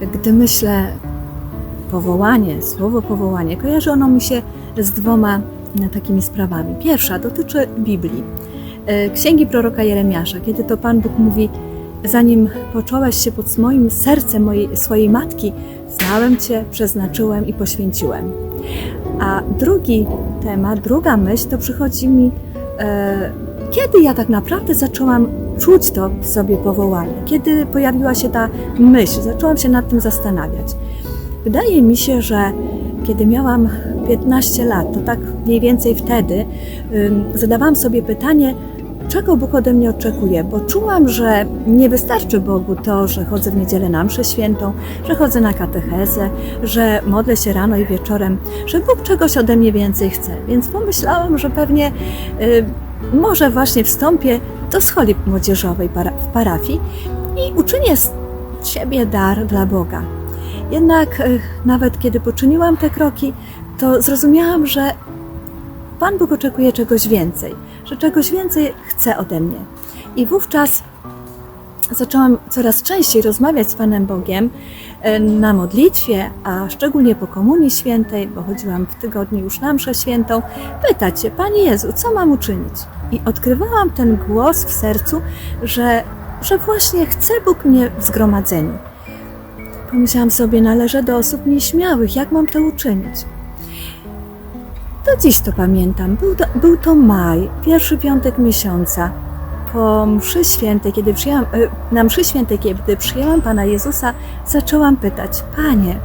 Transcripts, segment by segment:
Gdy myślę powołanie, słowo powołanie, kojarzy ono mi się z dwoma e, takimi sprawami. Pierwsza dotyczy Biblii, e, księgi proroka Jeremiasza, kiedy to Pan Bóg mówi: Zanim począłeś się pod moim sercem mojej, swojej matki, znałem Cię, przeznaczyłem i poświęciłem. A drugi temat, druga myśl, to przychodzi mi, e, kiedy ja tak naprawdę zaczęłam czuć to w sobie powołanie, kiedy pojawiła się ta myśl, zaczęłam się nad tym zastanawiać. Wydaje mi się, że kiedy miałam 15 lat, to tak mniej więcej wtedy zadawałam sobie pytanie, czego Bóg ode mnie oczekuje, bo czułam, że nie wystarczy Bogu to, że chodzę w niedzielę na mszę świętą, że chodzę na katechezę, że modlę się rano i wieczorem, że Bóg czegoś ode mnie więcej chce. Więc pomyślałam, że pewnie y, może właśnie wstąpię do scholi młodzieżowej w parafii i uczynię z siebie dar dla Boga. Jednak y, nawet kiedy poczyniłam te kroki, to zrozumiałam, że Pan Bóg oczekuje czegoś więcej, że czegoś więcej chce ode mnie. I wówczas zaczęłam coraz częściej rozmawiać z Panem Bogiem e, na modlitwie, a szczególnie po Komunii Świętej, bo chodziłam w tygodniu już na mszę świętą, pytać się, Panie Jezu, co mam uczynić? I odkrywałam ten głos w sercu, że, że właśnie chce Bóg mnie w zgromadzeniu. Pomyślałam sobie, należę do osób nieśmiałych, jak mam to uczynić? Do dziś to pamiętam. Był to, był to maj, pierwszy piątek miesiąca. Po mszy świętej, kiedy przyjęłam, e, na mszy świętej, kiedy przyjęłam Pana Jezusa, zaczęłam pytać, Panie,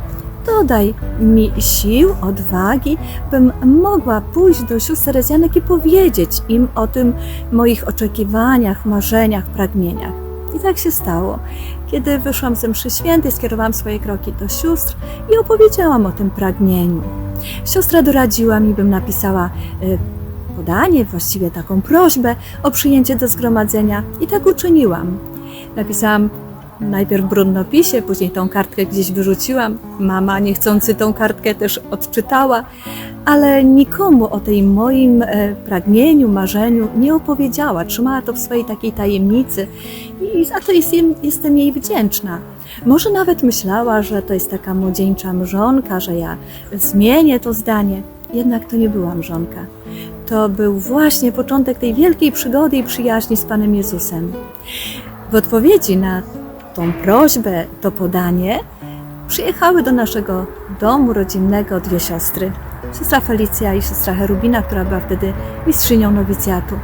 dodaj mi sił, odwagi, bym mogła pójść do sióstr Terezjanek i powiedzieć im o tym moich oczekiwaniach, marzeniach, pragnieniach. I tak się stało. Kiedy wyszłam ze mszy świętej, skierowałam swoje kroki do sióstr i opowiedziałam o tym pragnieniu. Siostra doradziła mi, bym napisała y, podanie, właściwie taką prośbę o przyjęcie do zgromadzenia i tak uczyniłam. Napisałam najpierw brudnopisie, później tą kartkę gdzieś wyrzuciłam. Mama niechcący tą kartkę też odczytała, ale nikomu o tej moim e, pragnieniu, marzeniu nie opowiedziała. Trzymała to w swojej takiej tajemnicy i za to jest, jestem jej wdzięczna. Może nawet myślała, że to jest taka młodzieńcza mrzonka, że ja zmienię to zdanie. Jednak to nie była mrzonka. To był właśnie początek tej wielkiej przygody i przyjaźni z Panem Jezusem. W odpowiedzi na tą prośbę, to podanie, przyjechały do naszego domu rodzinnego dwie siostry. Siostra Felicja i siostra Herubina, która była wtedy mistrzynią nowicjatu.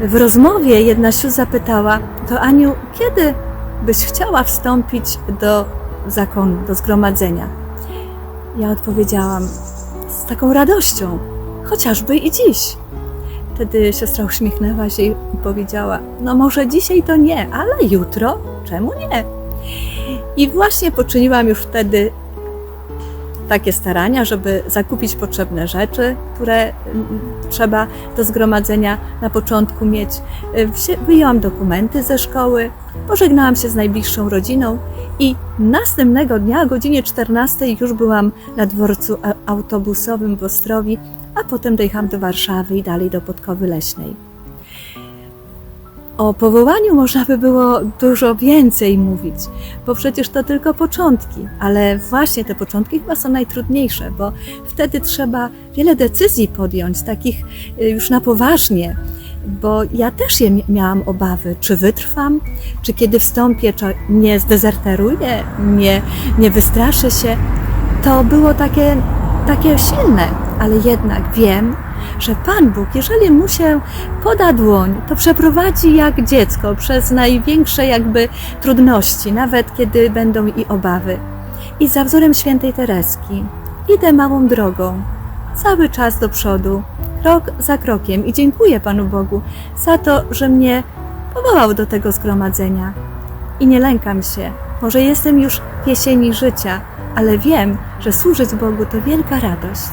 W rozmowie jedna sióstr zapytała, to Aniu, kiedy byś chciała wstąpić do zakonu, do zgromadzenia? Ja odpowiedziałam z taką radością, chociażby i dziś. Wtedy siostra uśmiechnęła się i powiedziała: No, może dzisiaj to nie, ale jutro czemu nie? I właśnie poczyniłam już wtedy takie starania, żeby zakupić potrzebne rzeczy, które mm, trzeba do zgromadzenia na początku mieć. Wyjęłam dokumenty ze szkoły, pożegnałam się z najbliższą rodziną i następnego dnia o godzinie 14 już byłam na dworcu autobusowym w Ostrowi, a potem dojechałam do Warszawy i dalej do Podkowy Leśnej. O powołaniu można by było dużo więcej mówić, bo przecież to tylko początki, ale właśnie te początki chyba są najtrudniejsze, bo wtedy trzeba wiele decyzji podjąć, takich y, już na poważnie, bo ja też je miałam obawy, czy wytrwam, czy kiedy wstąpię, czy nie zdezerteruję, nie, nie wystraszę się. To było takie, takie silne, ale jednak wiem, że Pan Bóg, jeżeli mu się poda dłoń, to przeprowadzi jak dziecko przez największe jakby trudności, nawet kiedy będą i obawy. I za wzorem świętej Tereski idę małą drogą, cały czas do przodu, krok za krokiem i dziękuję Panu Bogu za to, że mnie powołał do tego zgromadzenia. I nie lękam się, może jestem już w jesieni życia, ale wiem, że służyć Bogu to wielka radość.